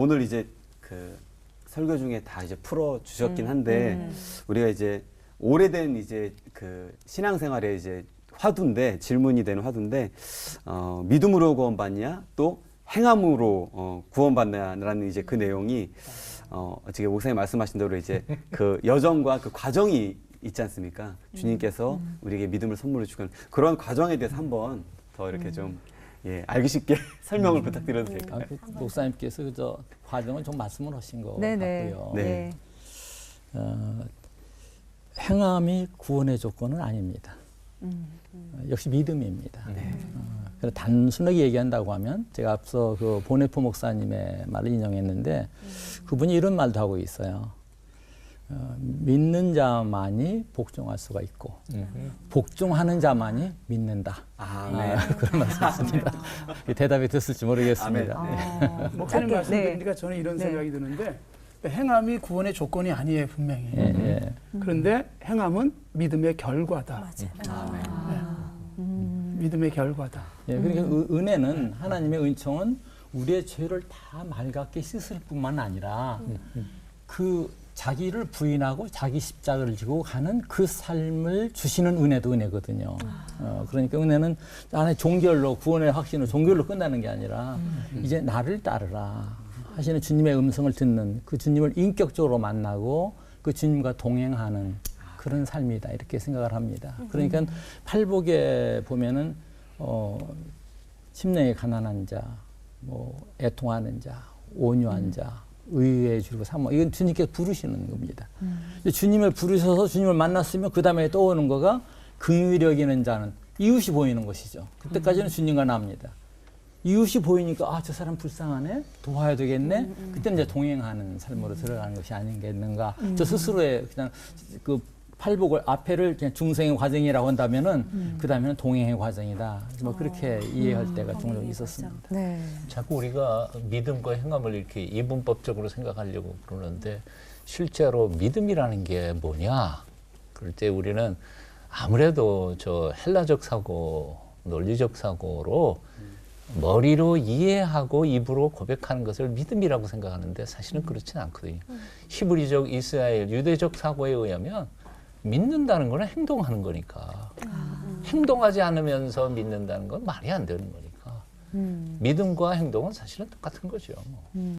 오늘 이제 그 설교 중에 다 이제 풀어 주셨긴 한데 음. 우리가 이제 오래된 이제 그 신앙생활에 이제 화두인데 질문이 되는 화두인데 어, 믿음으로 구원받냐 또 행함으로 어, 구원받냐라는 이제 그 내용이 어, 어떻게 목사님 말씀하신 대로 이제 그 여정과 그 과정이 있지 않습니까? 주님께서 우리에게 믿음을 선물해 주는 그런 과정에 대해서 한번 더 이렇게 좀 예, 알기 쉽게 설명을 부탁드려도 아, 될까요? 그 목사님께서 그저 과정을 좀 말씀을 하신 것 네네. 같고요. 네. 네. 어, 행함이 구원의 조건은 아닙니다. 음. 어, 역시 믿음입니다. 네. 어, 그래서 단순하게 얘기한다고 하면 제가 앞서 그 보네포 목사님의 말을 인용했는데 그분이 이런 말도 하고 있어요. 어, 믿는 자만이 복종할 수가 있고 복종하는 자만이 믿는다. 아, 아, 네. 그런 말씀이었습니다. 이 대답이 됐을지 모르겠습니다. 아, 목사님 짧게, 말씀 네. 들으니까 저는 이런 네. 생각이 드는데 행함이 구원의 조건이 아니에요 분명히. 예, 예. 그런데 행함은 믿음의 결과다. 믿음의 결과다. 예, 그러니까 은- 은혜는 하나님의 은총은 우리의 죄를 다 맑게 씻을 뿐만 아니라 그 자기를 부인하고 자기 십자가를 지고 가는 그 삶을 주시는 은혜도 은혜거든요. 어, 그러니까 은혜는 안에 종결로 구원의 확신으로 종결로 끝나는 게 아니라 이제 나를 따르라 하시는 주님의 음성을 듣는 그 주님을 인격적으로 만나고 그 주님과 동행하는 그런 삶이다 이렇게 생각을 합니다. 그러니까 팔복에 보면은 어 심령이 가난한 자, 뭐 애통하는 자, 온유한 자, 의에 주고 사모 이건 주님께서 부르시는 겁니다. 근데 주님을 부르셔서 주님을 만났으면 그 다음에 떠오는 거가 긍휼히 여기는 자는 이웃이 보이는 것이죠. 그때까지는 주님과 납니다. 이웃이 보이니까 아 저 사람 불쌍하네? 도와야 되겠네? 그때는 이제 동행하는 삶으로 들어가는 것이 아니겠는가? 저 스스로의 그냥 그 팔복을 앞에를 그냥 중생의 과정이라고 한다면은 그 다음에는 동행의 과정이다 뭐 그렇게 이해할 때가 종종 있었습니다. 네. 자꾸 우리가 믿음과 행함을 이렇게 이분법적으로 생각하려고 그러는데 실제로 믿음이라는 게 뭐냐? 그럴 때 우리는 아무래도 저 헬라적 사고, 논리적 사고로 머리로 이해하고 입으로 고백하는 것을 믿음이라고 생각하는데 사실은 그렇지는 않거든요. 히브리적 이스라엘 유대적 사고에 의하면 믿는다는 거는 행동하는 거니까 행동하지 않으면서 믿는다는 건 말이 안 되는 거니까 믿음과 행동은 사실은 똑같은 거죠. 뭐.